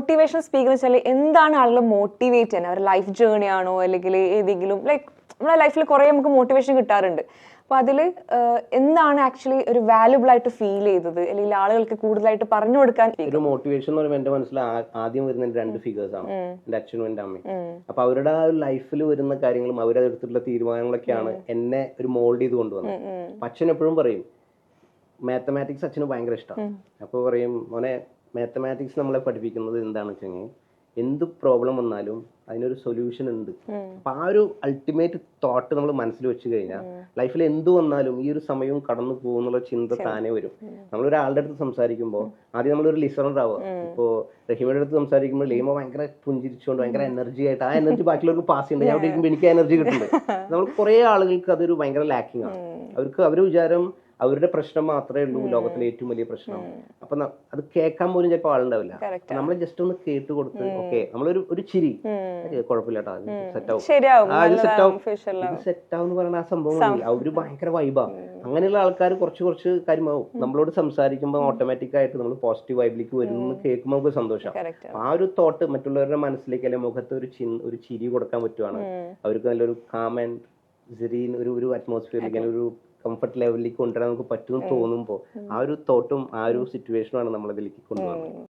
Motivation speaker വെച്ചാൽ എന്താണ് ആളുകൾ മോട്ടിവേറ്റ് ചെയ്യുന്നത്? അവരുടെ ലൈഫ് ജേണി ആണോ? അല്ലെങ്കിൽ ഏതെങ്കിലും ലൈക്ക് നമ്മുടെ ലൈഫിൽ കുറേ നമുക്ക് മോട്ടിവേഷൻ കിട്ടാറുണ്ട്. അപ്പോൾ അതിൽ എന്താണ് ആക്ച്വലി ഒരു വാല്യുബിൾ ആയിട്ട് ഫീൽ ചെയ്തത്? അല്ലെങ്കിൽ ആളുകൾക്ക് കൂടുതലായിട്ട് പറഞ്ഞു കൊടുക്കാൻ ഒരു മോട്ടിവേഷൻ എന്ന് പറയുമ്പോൾ എന്റെ മനസ്സിൽ ആദ്യം വരുന്ന രണ്ട് ഫിഗേഴ്സ് ആണ്. എന്റെ അച്ഛനും എന്റെ അമ്മയും. അപ്പൊ അവരുടെ ആ ലൈഫിൽ വരുന്ന കാര്യങ്ങളും അവരെടുത്തിട്ടുള്ള തീരുമാനങ്ങളൊക്കെയാണ് എന്നെ ഒരു മോൾഡ് ചെയ്ത് കൊണ്ടുവന്നത്. അച്ഛൻ എപ്പോഴും പറയും മാത്തമാറ്റിക്സ് അച്ഛന് ഭയങ്കര ഇഷ്ടമാണ് അപ്പോൾ പറയും മോനെ മാത്തമാറ്റിക്സ് നമ്മളെ പഠിപ്പിക്കുന്നത് എന്താണെന്ന് വെച്ചെങ്കിൽ എന്ത് പ്രോബ്ലം വന്നാലും അതിനൊരു സൊല്യൂഷൻ ഉണ്ട്. അപ്പൊ ആ ഒരു അൾട്ടിമേറ്റ് തോട്ട് നമ്മൾ മനസ്സിൽ വെച്ച് കഴിഞ്ഞാൽ ലൈഫിൽ എന്ത് വന്നാലും ഈ ഒരു സമയവും കടന്നു പോകുന്നുള്ള ചിന്ത താനേ വരും. നമ്മൾ ഒരാളുടെ അടുത്ത് സംസാരിക്കുമ്പോൾ ആദ്യം നമ്മളൊരു ലിസണർ ആവുക. ഇപ്പോ റഹീമയുടെ അടുത്ത് സംസാരിക്കുമ്പോൾ ലീമ ഭയങ്കര പുഞ്ചിരിച്ചുകൊണ്ട് ഭയങ്കര എനർജി ആയിട്ട് ആ എനർജി ബാക്കിയുള്ളവർക്ക് പാസ് ചെയ്യുന്നുണ്ട്. ഞാൻ അവിടെ ഇരിക്കുമ്പോൾ എനിക്ക് എനർജി കിട്ടുന്നുണ്ട്. നമ്മൾ കുറേ ആളുകൾക്ക് അതൊരു ഭയങ്കര ലാക്കിംഗ് ആണ്. അവർക്ക് അവരുടെ വിചാരം അവരുടെ പ്രശ്നം മാത്രമേ ഉള്ളൂ ലോകത്തിലെ ഏറ്റവും വലിയ പ്രശ്നം. അപ്പൊ അത് കേൾക്കാൻ പോലും ചിലപ്പോൾ ആളുണ്ടാവില്ല. നമ്മൾ ജസ്റ്റ് ഒന്ന് കേട്ട് കൊടുത്ത് ഓക്കെ നമ്മളൊരു ഒരു ചിരി. കുഴപ്പമില്ല സെറ്റ് ആവും. പറയുന്ന ആ സംഭവം അവർ ഭയങ്കര വൈബാണ് അങ്ങനെയുള്ള ആൾക്കാർ കുറച്ച് കുറച്ച് കാര്യമാവും. നമ്മളോട് സംസാരിക്കുമ്പോൾ ഓട്ടോമാറ്റിക് ആയിട്ട് നമ്മൾ പോസിറ്റീവ് വൈബിലേക്ക് വരുന്നു കേൾക്കുമ്പോൾ നമുക്ക് സന്തോഷം. ആ. ഒരു തോട്ട് മറ്റുള്ളവരുടെ മനസ്സിലേക്ക് അല്ലെങ്കിൽ മുഖത്ത് ഒരു ചിൻ ഒരു ചിരി കൊടുക്കാൻ പറ്റുവാണ്. അവർക്ക് നല്ലൊരു കാം ആൻഡ് സെരീൻ ഒരു ഒരു അറ്റ്മോസ്ഫിയർ അല്ലെങ്കിൽ ഒരു കംഫർട്ട് ലെവലിലേക്ക് കൊണ്ടുവരാൻ നമുക്ക് പറ്റുമെന്ന് തോന്നുമ്പോൾ ആ ഒരു തോട്ടും ആ ഒരു സിറ്റുവേഷനുമാണ് നമ്മളതിലേക്ക് കൊണ്ടുപോകുന്നത്